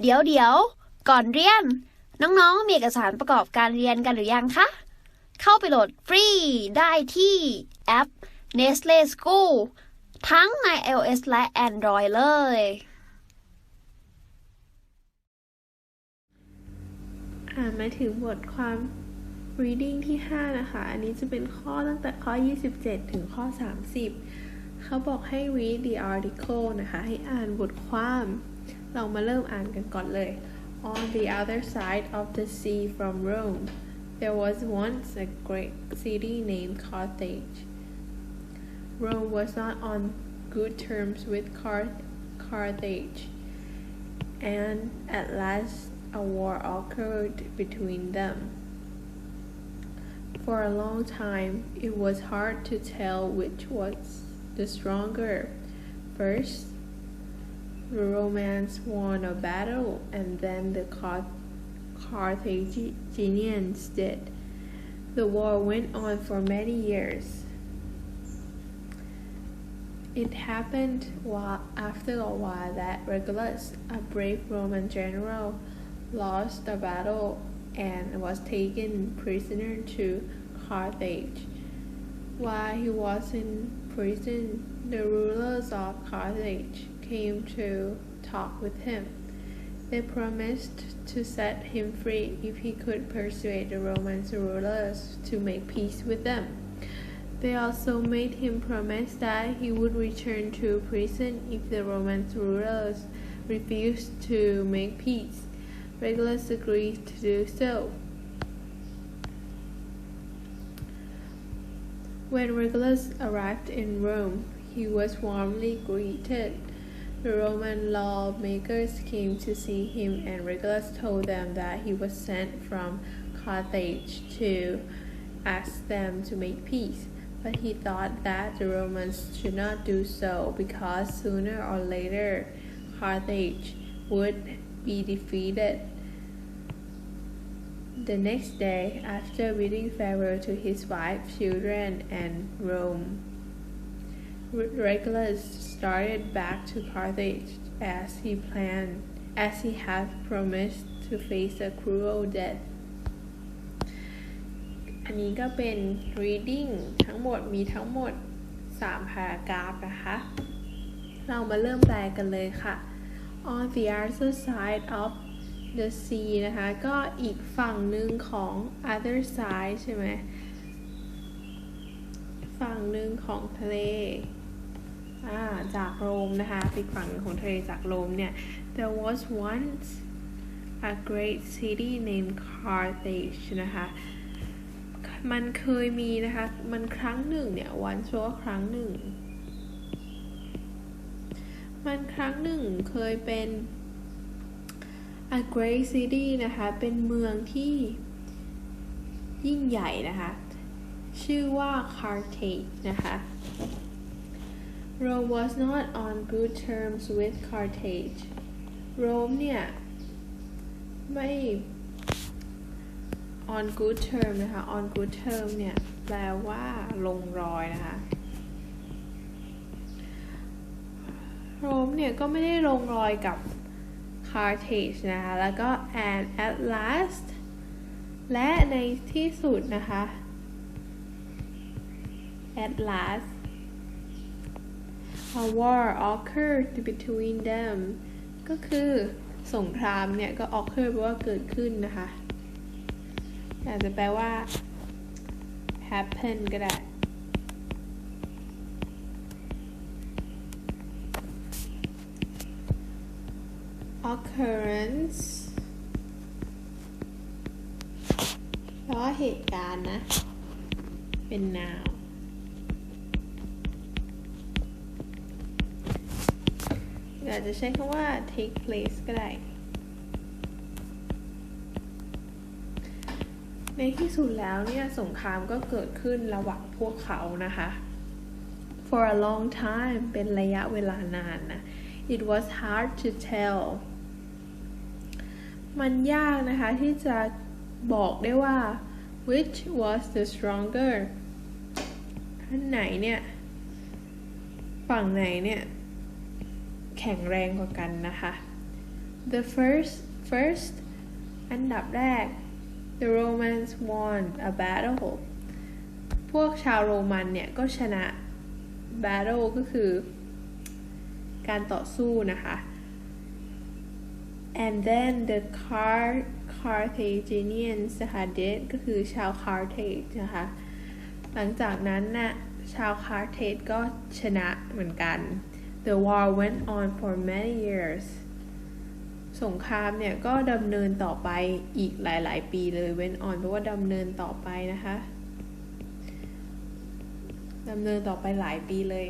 เดี๋ยวเดี๋ยวก่อนเรียน น้องๆ มีเอกสารประกอบการเรียนกันหรือยังคะ เข้าไปโหลดฟรีได้ที่แอป Nestle School ทั้งใน iOS และ Android เลย อ่านมาถึงบทความ reading ที่ 5 นะคะ อันนี้จะเป็นข้อตั้งแต่ข้อ 27 ถึงข้อ 30 เขาบอกให้ read the article นะคะ ให้อ่านบทความ เรามาเริ่มอ่านกันก่อนเลย On the other side of the sea from Rome there was once a great city named Carthage Rome was not on good terms with Car- Carthage and at last a war occurred between them. For a long time, it was hard to tell which was the stronger. First, the Romans won a battle, and then the Car- Carthaginians did. The war went on for many years. It happened while, after a while that Regulus, a brave Roman general, lost the battle and was taken prisoner to Carthage. While he was in prison, the rulers of Carthage came to talk with him. They promised to set him free if he could persuade the Roman rulers to make peace with them. They also made him promise that he would return to prison if the Roman rulers refused to make peace. Regulus agreed to do so. When Regulus arrived in Rome, he was warmly greeted. The Roman lawmakers came to see him, and Regulus told them that he was sent from Carthage to ask them to make peace. But he thought that the Romans should not do so because sooner or later Carthage would be defeated. The next day, after bidding farewell to his wife, children, and Rome, Regulus started back to Carthage as he planned, as he had promised to face a cruel death. อันนี้ก็เป็น reading ทั้งหมดมีทั้งหมด3 paragraph นะคะ เรามาเริ่มแปลกันเลยค่ะ on the other side of the sea นะคะ ก็อีกฝั่งหนึ่งของ other side ใช่ไหม ฝั่งหนึ่งของทะเล จากโรมนะคะอีกฝั่งของทะเลจากโรมเนี่ย there was once a great city named Carthage นะคะ มันเคยมีนะคะ มันครั้งหนึ่งเนี่ยวันชัวครั้งหนึ่ง มันครั้งหนึ่งเคยเป็น a great city นะคะ เป็นเมืองที่ยิ่งใหญ่นะคะ ชื่อว่า Carthage นะคะ Rome was not on good terms with Carthage Rome เนี่ย ไม่ on good term นะคะ on good term เนี่ย แปลว่าลงรอยนะคะ โรมเนี่ย ก็ไม่ได้ลงรอยกับ Carthage นะคะ แล้วก็ and at last และในที่สุดนะคะ at last a war occurred between them ก็คือสงครามเนี่ยก็ occur แปลว่าเกิดขึ้นนะคะ อาจจะแปลว่า happen ก็ได้ occurrence แปลว่าเหตุการณ์นะ เป็น noun อาจจะใช้คำว่า take place ก็ได้ ในที่สุดแล้วเนี่ยสงครามก็เกิดขึ้นระหว่างพวกเขานะคะ for a long time เป็นระยะเวลานานนะ it was hard to tell มันยากนะคะที่จะบอกได้ว่า which was the stronger อันไหนเนี่ย ฝั่งไหนเนี่ย แข็งแรงกว่ากันนะคะ the first first อันดับแรก the Romans won a battle พวกชาวโรมันเนี่ย ก็ชนะ battle ก็คือ การต่อสู้นะคะ and then the Car Carthaginians นะคะ did ก็คือชาว Carthage นะคะ หลังจากนั้นน่ะชาว Carthage ก็ชนะเหมือนกัน the war went on for many years สงครามเนี่ยก็ดำเนินต่อไปอีกหลาย ๆ ปีเลย went on แปลว่าดำเนินต่อไปนะคะดำเนินต่อไปหลายปีเลย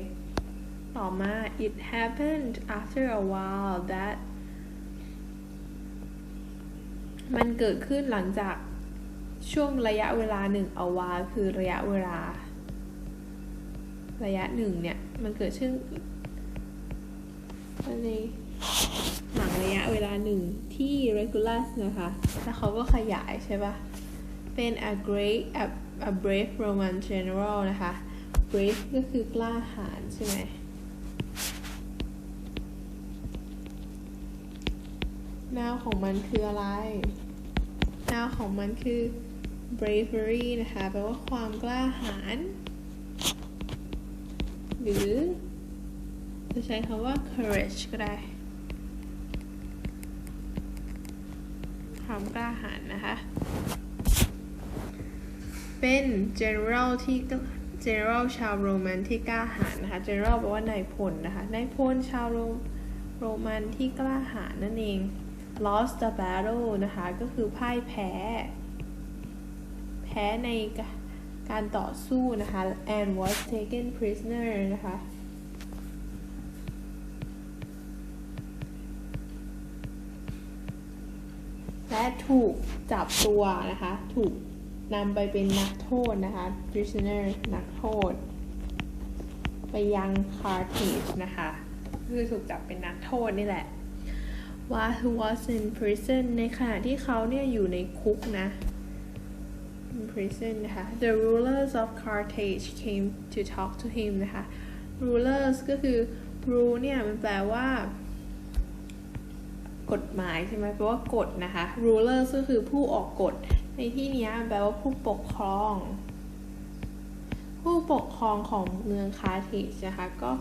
ต่อมา it happened after a while that มันเกิดขึ้นหลังจากช่วงระยะเวลาหนึ่ง a while คือระยะเวลา ระยะหนึ่งเนี่ย มันเกิดขึ้น ในหลังระยะเวลาหนึ่งที่ regulus นะคะ แล้วเขาก็ขยายใช่ปะเป็น a great a, a brave Roman general นะคะ brave ก็คือกล้าหาญใช่ไหมแนวของมันคืออะไรแนวของมันคือ bravery นะคะ แปลว่าความกล้าหาญ หรือ จะใช้คำว่า courage ก็ได้ความกล้าหาญนะคะ เป็น general ที่ general ชาวโรมันที่กล้าหาญนะคะ general แปลว่านายพลนะคะ นายพลชาวโรโรมันที่กล้าหาญนั่นเอง lost the battle นะคะ ก็คือพ่ายแพ้ แพ้ในการต่อสู้นะคะ and was taken prisoner นะคะ ถูกจับตัวนะคะ ถูกนำไปเป็นนักโทษนะคะ prisoner นักโทษ ไปยัง Carthage นะคะคือถูกจับเป็นนักโทษนี่แหละ while he was in prison ในขณะที่เขาเนี่ยอยู่ในคุกนะ in prison นะคะ the rulers of Carthage came to talk to him นะคะ rulers ก็คือ rule เนี่ยมันแปลว่า กฎหมายใช่ไหมแปลว่ากฎนะคะ rulers ก็คือผู้ออกกฎ ในที่นี้แปลว่าผู้ปกครอง ผู้ปกครองของเมืองคาร์เทจนะคะก็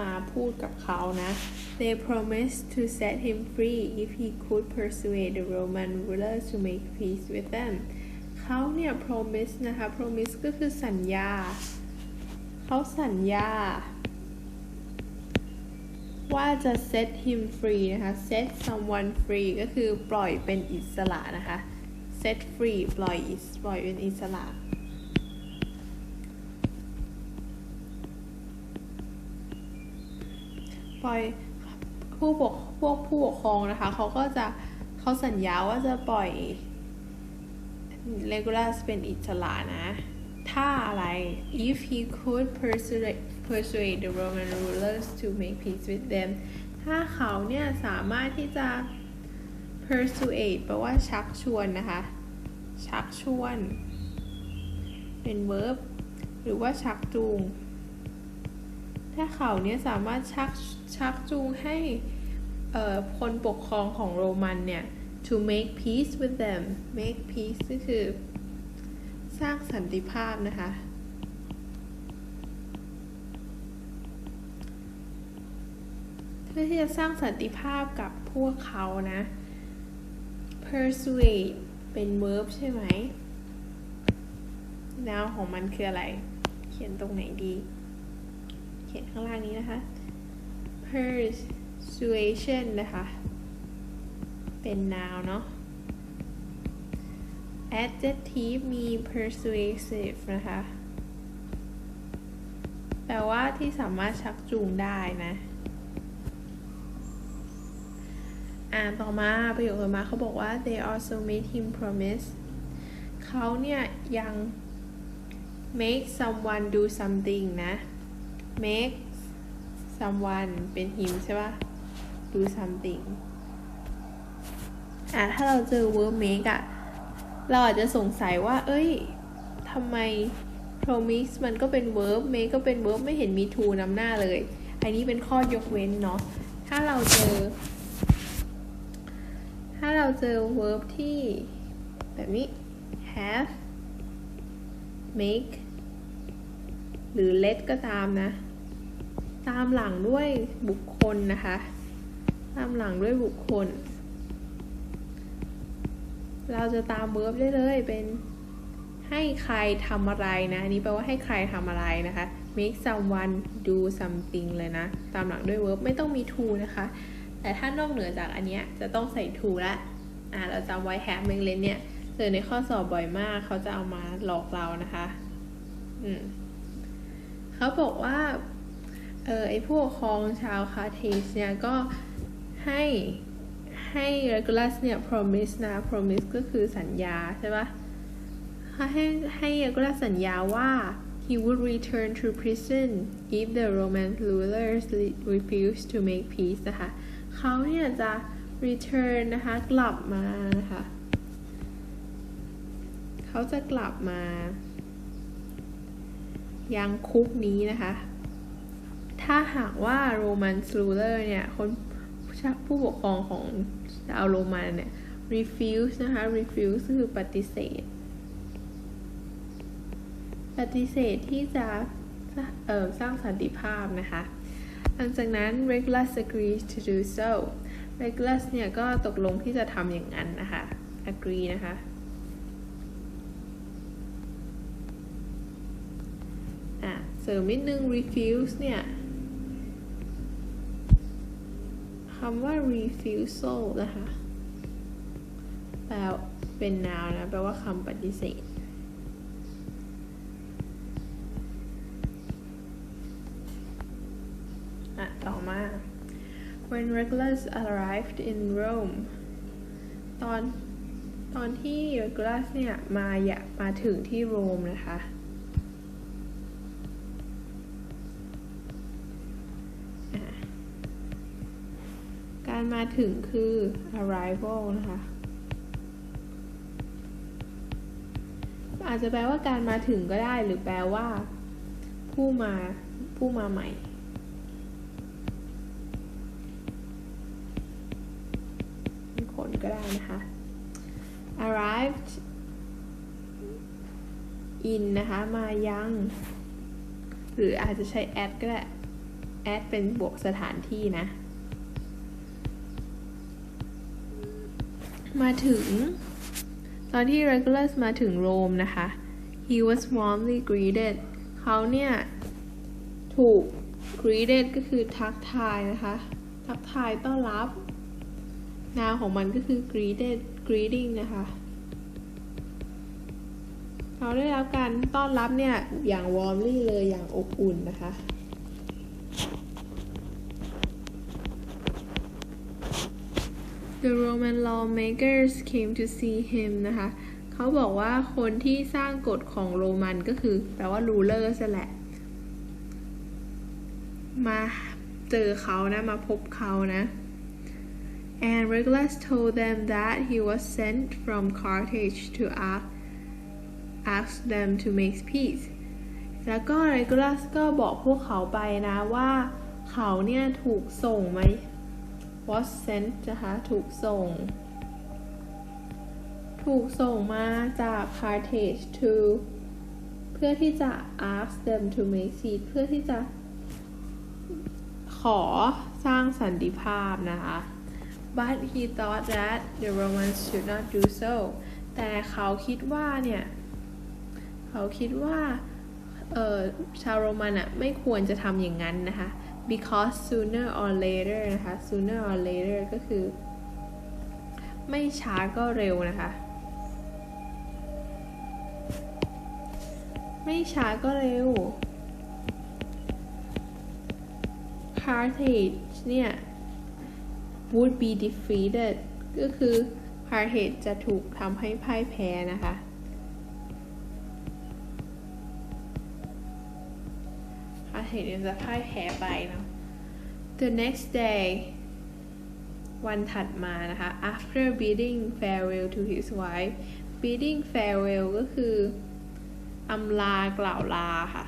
มาพูดกับเขานะ they promised to set him free if he could persuade the Roman rulers to make peace with them เขาเนี่ย promise นะคะ promise ก็คือสัญญา เขาสัญญา ว่าจะ set him free นะคะ set someone free ก็คือปล่อยเป็นอิสระนะคะ set free ปล่อยอิสปล่อยเป็นอิสระปล่อยผู้ปกพวกผู้ปกครองนะคะเขาก็จะเขาสัญญาว่าจะปล่อย Regulus เป็นอิสระนะ ถ้าอะไร if he could persuade persuade the Roman rulers to make peace with them ถ้าเขาเนี่ยสามารถที่จะ persuade แปลว่าชักชวนนะคะ ชักชวน เป็น verb หรือว่าชักจูง ถ้าเขาเนี่ยสามารถชักชักจูงให้คนปกครองของโรมันเนี่ย to make peace with them make peace ก็คือ สร้างสันติภาพนะคะ เพื่อที่จะสร้างสันติภาพกับพวกเขานะ persuade เป็น verb ใช่ไหม now ของมันคืออะไร เขียนตรงไหนดี เขียนข้างล่างนี้นะคะ persuasion นะคะ เป็น noun เนาะ adjective มี persuasive นะคะ แปลว่าที่สามารถชักจูงได้นะ อ่านต่อมาประโยคต่อมาเขาบอกว่า they also made him promise เขาเนี่ยยัง make someone do something นะ make someone เป็น him ใช่ปะ do something อะถ้าเราเจอ verb make อะเราอาจจะสงสัยว่า เอ้ยทำไม promise มันก็เป็น verb make ก็เป็น verb ไม่เห็นมี to นำหน้าเลย อันนี้เป็นข้อยกเว้นเนาะ ถ้าเราเจอ เราเจอ verb ที่ แบบนี้ have make หรือ let ก็ตามนะ ตามหลังด้วยบุคคลนะคะ ตามหลังด้วยบุคคล เราจะตาม verb ได้เลยเป็นให้ใครทำอะไรนะอันนี้แปลว่าให้ใครทำอะไรนะคะ make someone do something เลยนะ ตามหลังด้วย verb ไม่ต้องมี to นะคะ แต่ถ้านอกเหนือจากอันเนี้ยจะต้องใส่ to ละอ่าเราจำไว้ have make เลยเนี่ยเจอในข้อสอบบ่อยมาก เขาจะเอามาหลอกเรานะคะ อืมเขาบอกว่า เออไอผู้ปกครองชาวคาเทสเนี่ยก็ให้ให้ Regulus เนี่ย promise นะ promise ก็คือสัญญาใช่ปะให้ให้ Regulus สัญญาว่า he would return to prison if the Roman rulers refused to make peace นะคะ เขาเนี่ยจะ return นะคะ กลับมานะคะ เขาจะกลับมา ยังคุกนี้นะคะ ถ้าหากว่าโรมันรูเลอร์เนี่ย คนผู้ปกครองของชาวโรมันเนี่ย refuse นะคะ refuse คือปฏิเสธ ปฏิเสธที่จะเสร้างสันติภาพนะคะ ลังจากนั้น Regulus agrees to do so Regulus เนี่ยก็ตกลงที่จะทำอย่างนั้นนะคะ agree นะคะ อะเสริมนิดนึง refuse เนี่ยคำว่า refusal นะคะ แปลเป็น noun นะ แปลว่าคำปฏิเสธ อะ ต่อมา when Regulus arrived in Rome ตอนตอนที่ Regulus เนี่ยมาอยากมาถึงที่โรมนะคะ การมาถึงคือ arrival นะคะอาจจะแปลว่าการมาถึงก็ได้หรือแปลว่า ผู้มาผู้มาใหม่ คน ก็ได้นะคะ arrived in นะคะ มายัง หรืออาจจะใช้ at ก็ได้ at เป็นบวกสถานที่นะ มาถึง ตอนที่ Regulus มาถึงโรมนะคะ he was warmly greeted เขาเนี่ย ถูก greeted ก็คือทักทายนะคะ ทักทายต้อนรับ นามของมันก็คือ greeted greeting นะคะเขาได้รับการต้อนรับเนี่ยอย่าง warmly เลยอย่างอบอุ่นนะคะ The Roman lawmakers came to see him นะคะ เขาบอกว่าคนที่สร้างกฎของโรมันก็คือแปลว่า ruler นั่นแหละ มาเจอเขานะ มาพบเขานะ and Regulus told them that he was sent from Carthage to ask ask them to make peace แล้วก็ Regulus ก็บอกพวกเขาไปนะว่าเขาเนี่ยถูกส่งไหม was sent นะคะถูกส่ง ถูกส่งมาจาก Carthage to เพื่อที่จะ ask them to make peace เพื่อที่จะขอสร้างสันติภาพนะคะ but he thought that the Romans should not do so แต่เขาคิดว่าเนี่ย เขาคิดว่าเออชาวโรมันอะไม่ควรจะทำอย่างนั้นนะคะ because sooner or later นะคะ sooner or later ก็คือ ไม่ช้าก็เร็วนะคะ ไม่ช้าก็เร็ว Carthage เนี่ย would be defeated ก็คือ Carthage จะถูกทำให้พ่ายแพ้นะคะ Carthage จะพ่ายแพ้ไปเนาะ The next day วันถัดมานะคะ after bidding farewell to his wife bidding farewell ก็คืออำลากล่าวลาค่ะ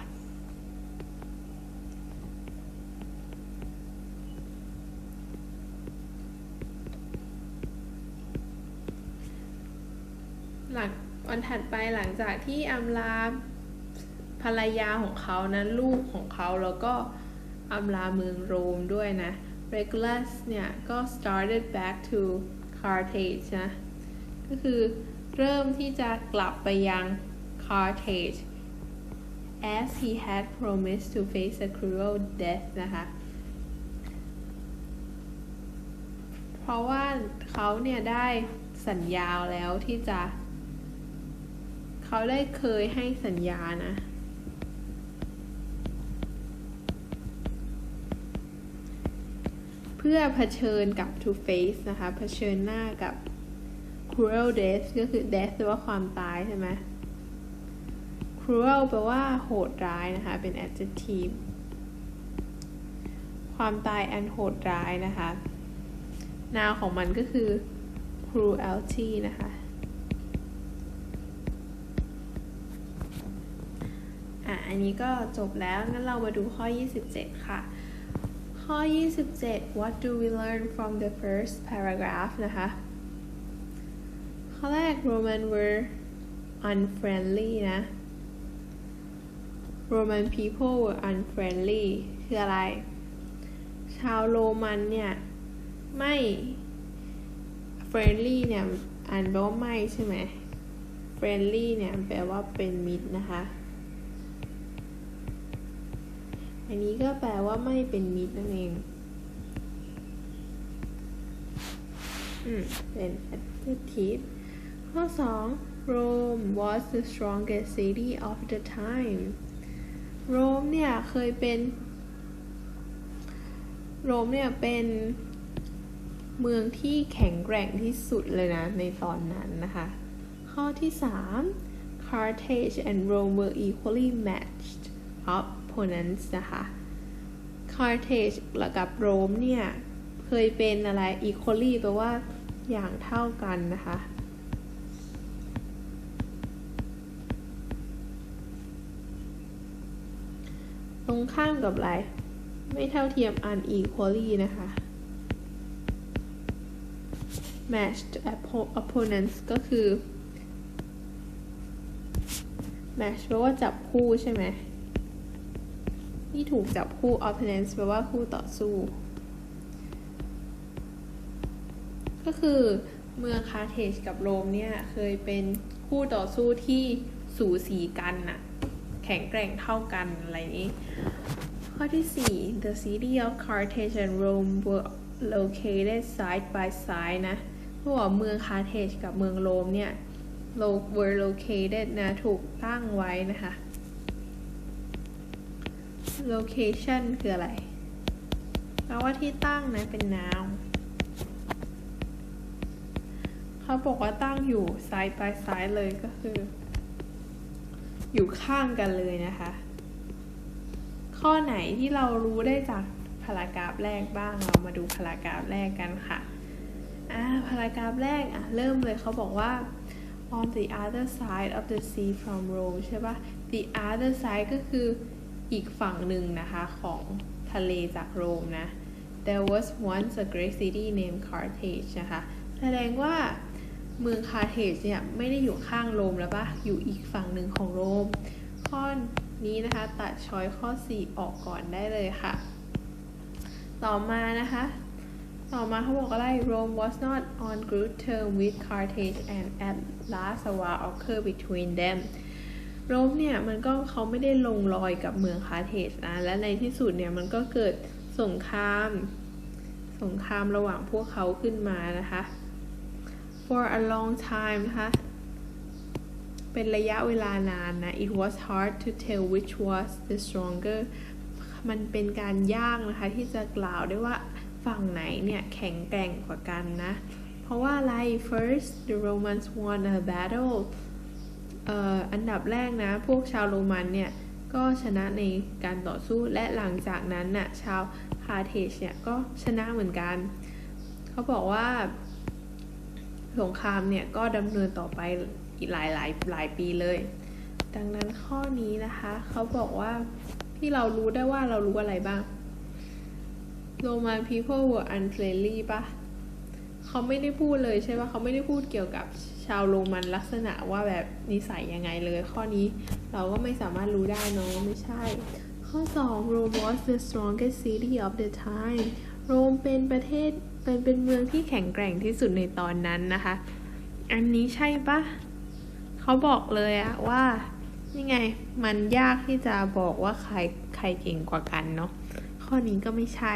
อ หลัง วันถัดไปหลังจากที่อำลาภรรยาของเขานะลูกของเขาแล้วก็อำลาเมืองโรมด้วยนะ Regulus เนี่ยก็ started back to Carthage นะ ก็คือเริ่มที่จะกลับไปยัง Carthage as he had promised to face a cruel death นะคะ เพราะว่าเขาเนี่ยได้สัญญาแล้วที่จะ เขาได้เคยให้สัญญานะ เพื่อเผชิญกับ to face นะคะ เผชิญหน้ากับ cruel death ก็คือ death แปลว่าความตายใช่ไหม cruel แปลว่าโหดร้ายนะคะ เป็น adjective ความตายอันโหดร้ายนะคะ นาวของมันก็คือ cruelty นะคะ อันนี้ก็จบแล้ว งั้นเรามาดูข้อ 27 ค่ะ ข้อ 27 what do we learn from the first paragraph นะคะ ข้อแรก Roman were unfriendly นะ Roman people were unfriendly คืออะไร ชาวโรมันเนี่ย ไม่ friendly เนี่ยอันแปลว่าไม่ใช่ไหม friendly เนี่ย แปลว่าเป็นมิตรนะคะ อันนี้ก็แปลว่าไม่เป็นมิตรนั่นเอง อืม เป็น adjective ข้อ 2 Rome was the strongest city of the time โรมเนี่ยเคยเป็น โรมเนี่ยเป็นเมืองที่แข็งแกร่งที่สุดเลยนะในตอนนั้นนะคะ ข้อที่ 3 Carthage and Rome were equally matched opponents นะคะ Carthage กับโรมเนี่ย เคยเป็นอะไร equally แปลว่าอย่างเท่ากันนะคะ ตรงข้ามกับอะไร ไม่เท่าเทียม unequally นะคะ matched opponents ก็คือ match แปลว่าจับคู่ใช่ไหม ที่ถูกจับคู่ opponents แปลว่าคู่ต่อสู้ ก็คือเมืองคาร์เทจกับโรมเนี่ย เคยเป็นคู่ต่อสู้ที่สูสีกันน่ะ แข็งแกร่งเท่ากันอะไรนี้ ข้อที่ 4 the city of Carthage and Rome were located side by side นะเพราะว่าเมืองคาร์เทจกับเมืองโรมเนี่ย were located นะ ถูกตั้งไว้นะคะ location คืออะไรแปลว่าที่ตั้งนะเป็น noun เขาบอกว่าตั้งอยู่ side by side เลยก็คือ อยู่ข้างกันเลยนะคะ ข้อไหนที่เรารู้ได้จากพารากราฟแรกบ้างเรามาดูพารากราฟแรกกันค่ะอ่าพารากราฟแรกอะเริ่มเลยเขาบอกว่า on the other side of the sea from Rome ใช่ปะ the other side ก็คือ อีกฝั่งหนึ่งนะคะของทะเลจากโรมนะ there was once a great city named Carthage นะคะแสดงว่าเมืองคาร์เทจเนี่ยไม่ได้อยู่ข้างโรมแล้วปะอยู่อีกฝั่งหนึ่งของโรม ข้อนี้นะคะตัดช้อยข้อ 4 ออกก่อนได้เลยค่ะ ต่อมานะคะ ต่อมาเขาบอกอะไร Rome was not on good terms with Carthage and at last a war occurred between them โรมเนี่ยมันก็เขาไม่ได้ลงรอยกับเมืองคาร์เทจนะ และในที่สุดเนี่ยมันก็เกิดสงคราม สงครามระหว่างพวกเขาขึ้นมานะคะ for a long time นะคะเป็นระยะเวลานานนะ it was hard to tell which was the stronger มันเป็นการยากนะคะที่จะกล่าวได้ว่าฝั่งไหนเนี่ยแข็งแกร่งกว่ากันนะ เพราะว่าอะไร first the Romans won a battle อันดับแรกนะ พวกชาวโรมันเนี่ยก็ชนะในการต่อสู้และหลังจากนั้นน่ะชาวคาร์เทจเนี่ยก็ชนะเหมือนกัน เขาบอกว่าสงครามเนี่ยก็ดำเนินต่อไปอีกหลายหลายหลายปีเลย ดังนั้นข้อนี้นะคะ เขาบอกว่าที่เรารู้ได้ว่าเรารู้อะไรบ้าง Roman people were unfriendly ปะเขาไม่ได้พูดเลยใช่ปะเขาไม่ได้พูดเกี่ยวกับ ชาวโรมันลักษณะว่าแบบนิสัยยังไงเลย ข้อนี้เราก็ไม่สามารถรู้ได้เนอะไม่ใช่ ข้อ 2 Rome was the strongest city of the time โรมเป็นประเทศเป็นเป็นเมืองที่แข็งแกร่งที่สุดในตอนนั้นนะคะ อันนี้ใช่ปะเขาบอกเลยอะว่านี่ไงมันยากที่จะบอกว่าใครใครเก่งกว่ากันเนาะข้อนี้ก็ไม่ใช่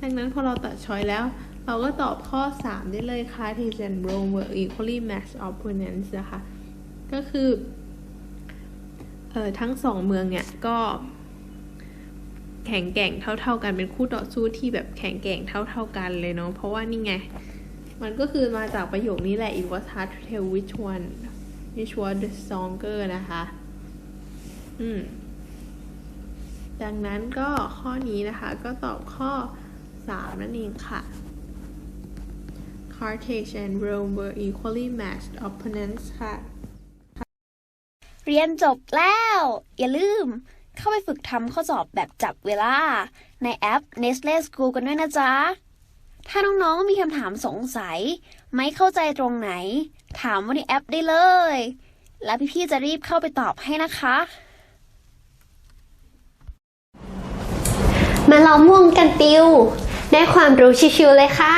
ดังนั้นพอเราตัดช้อยแล้ว เราก็ตอบข้อ 3 ได้เลย Carthage and Rome were equally matched opponents นะคะ ก็คือเออทั้งสองเมืองเนี่ยก็แข่งแก่งเท่า ๆกันเป็นคู่ต่อสู้ที่แบบแข่งแก่งเท่า ๆกันเลยเนาะเพราะว่านี่ไง มันก็คือมาจากประโยคนี้แหละ it was hard to tell which one which was the stronger นะคะ อืม ดังนั้นก็ข้อนี้นะคะ ก็ตอบข้อ 3 นั่นเองค่ะ Carthage and Rome were equally matched opponents ค่ะ เรียนจบแล้ว อย่าลืมเข้าไปฝึกทำข้อสอบแบบจับเวลา ในแอป Nestle School กันด้วยนะจ๊ะ ถ้าน้องๆมีคำถามสงสัย ไม่เข้าใจตรงไหน ถามว่าในแอปได้เลย แล้วพี่ๆจะรีบเข้าไปตอบให้นะคะมาล้อมวงกันติว ได้ความรู้ชิวๆเลยค่ะ